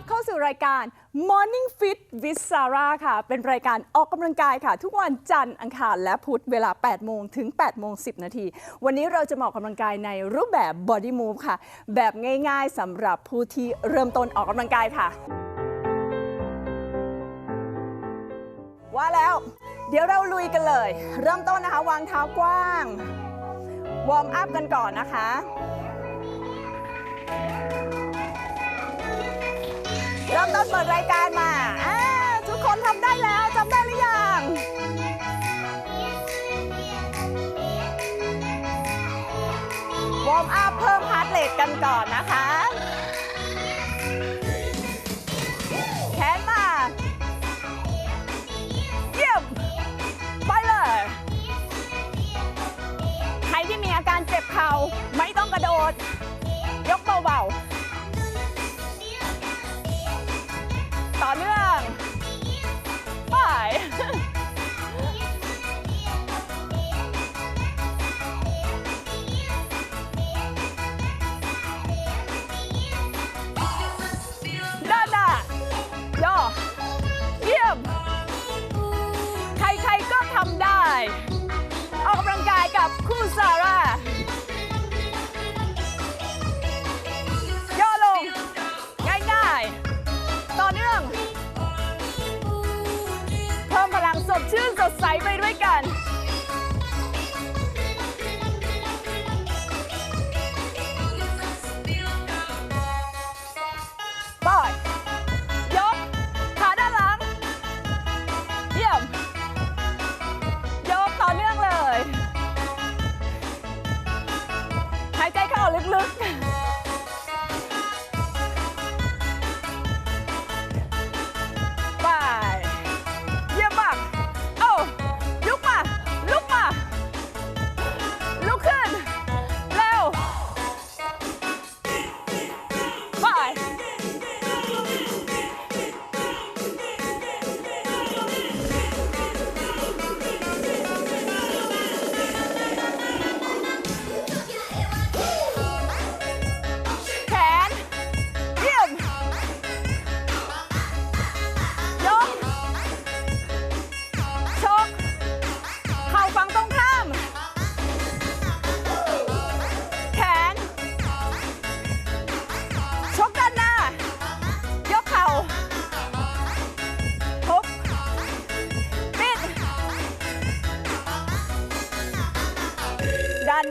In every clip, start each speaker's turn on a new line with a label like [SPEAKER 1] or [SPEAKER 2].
[SPEAKER 1] รับเข้าสู่รายการ Morning Fit with Sarah ค่ะ เป็นรายการออกกำลังกายค่ะ ทุกวันจันทร์อังคารและพุธเวลา 8 โมงถึง 8 โมง 10 นาที วันนี้เราจะมาออกกำลังกายในรูปแบบ Body Move ค่ะ แบบง่ายๆสำหรับผู้ที่เริ่มต้นออกกำลังกายค่ะ ว่าแล้ว เดี๋ยวเราลุยกันเลย เริ่มต้นนะคะ วางเท้ากว้าง วอร์มอัพกันก่อนนะคะ ริ่มต้นเปิดรายการมาอ่าทุกคนทำได้แล้วจำได้หรือยัง วอร์มอัพเพิ่มฮาร์ดเรทกันก่อนนะคะ สดใสไปด้วยกัน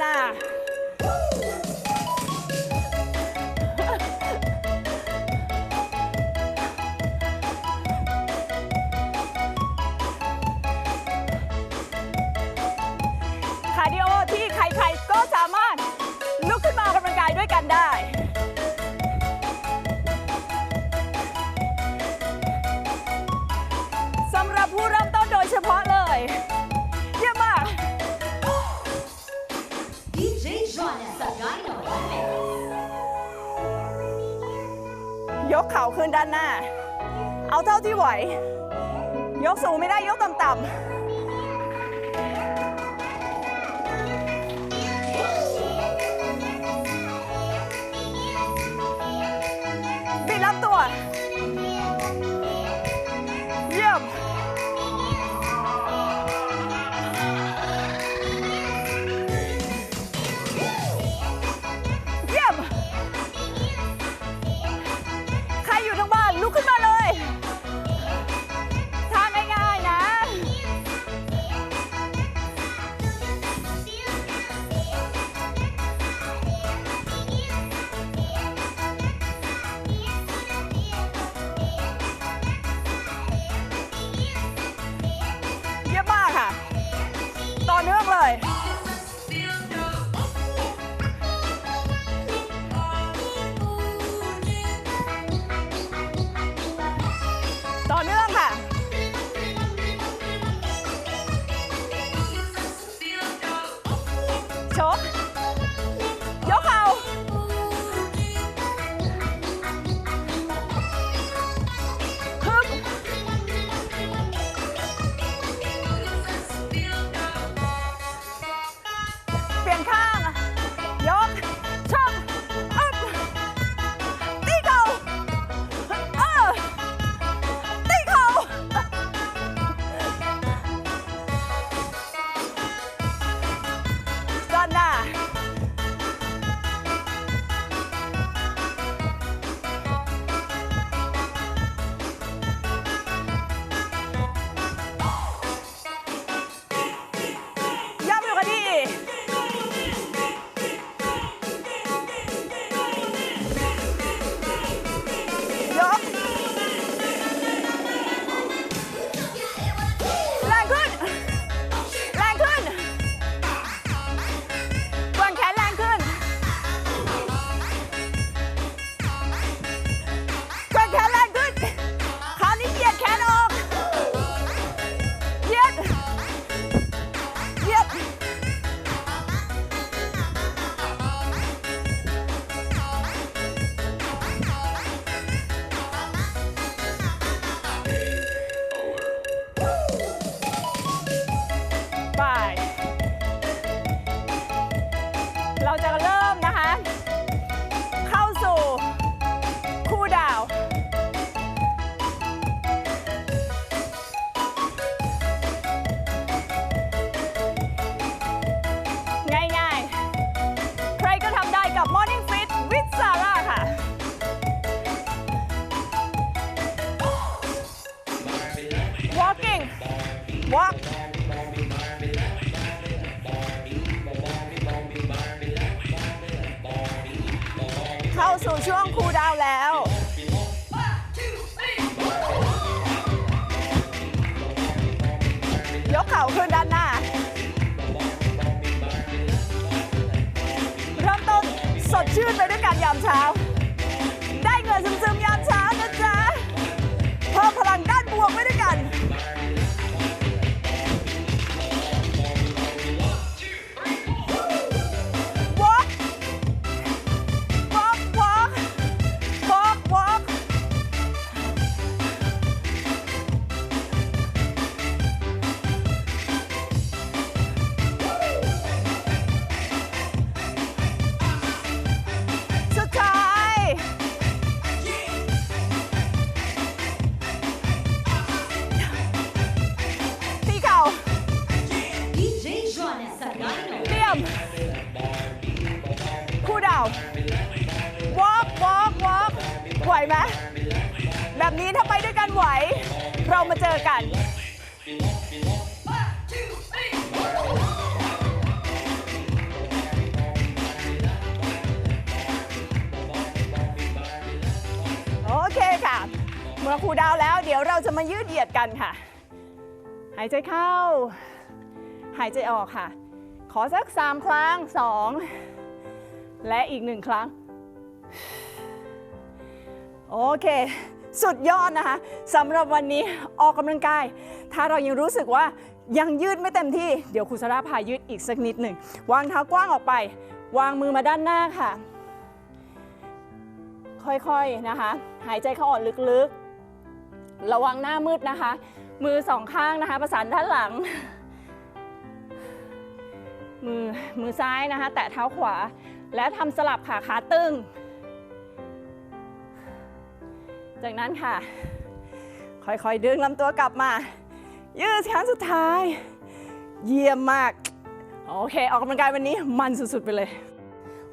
[SPEAKER 1] ด้
[SPEAKER 2] DJ Jonas Sagano.
[SPEAKER 1] ยกเข่าขึ้นด้านหน้า เอาเท่าที่ไหว ยกสูงไม่ได้ยกต่ำๆบิดลำตัว top. ช่วงคูลดาวน์แล้ว ยกเข่าขึ้นด้านหน้า เริ่มต้นสดชื่นไปด้วยการยามเช้า ไหมแบบนี้ถ้าไปด้วยกันไหว เรามาเจอกันโอเคค่ะ เมื่อครูดาวแล้ว เดี๋ยวเราจะมายืดเหยียดกันค่ะ หายใจเข้า หายใจออกค่ะ ขอสัก3ครั้ง2และอีกหนึ่งครั้ง โอเค สุดยอดนะคะสำหรับวันนี้ออกกำลังกาย ถ้าเรายังรู้สึกว่ายังยืดไม่เต็มที่ เดี๋ยวครูสราพายืดอีกสักนิดหนึ่ง วางเท้ากว้างออกไป วางมือมาด้านหน้าค่ะ ค่อยๆนะคะ หายใจเข้าออกลึกๆ ระวังหน้ามืดนะคะ มือสองข้างนะคะ ประสานด้านหลัง มือมือซ้ายนะคะ แตะเท้าขวา และทำสลับขาขาตึง จากนั้นค่ะ ค่อยๆดึงลำตัวกลับมา ยืดครั้งสุดท้าย เยี่ยมมาก โอเค ออกกำลังกายวันนี้มันสุดๆไปเลย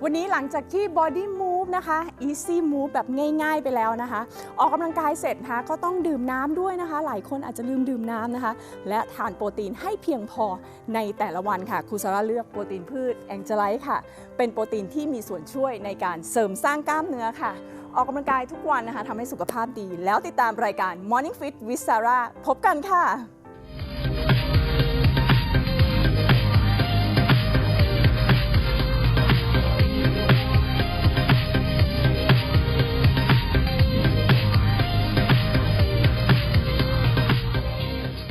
[SPEAKER 1] วันนี้หลังจากที่ body move นะคะ easy move แบบง่ายๆไปแล้วนะคะ ออกกำลังกายเสร็จนะคะก็ต้องดื่มน้ำด้วยนะคะ หลายคนอาจจะลืมดื่มน้ำนะคะ และทานโปรตีนให้เพียงพอในแต่ละวันค่ะครูซาร่าเลือกโปรตีนพืชแองเจลไลท์ค่ะ เป็นโปรตีนที่มีส่วนช่วยในการเสริมสร้างกล้ามเนื้อค่ะ ออกกำลังกายทุกวันนะคะทำให้สุขภาพดี แล้วติดตามรายการ Morning Fit with Sarah พบกันค่ะ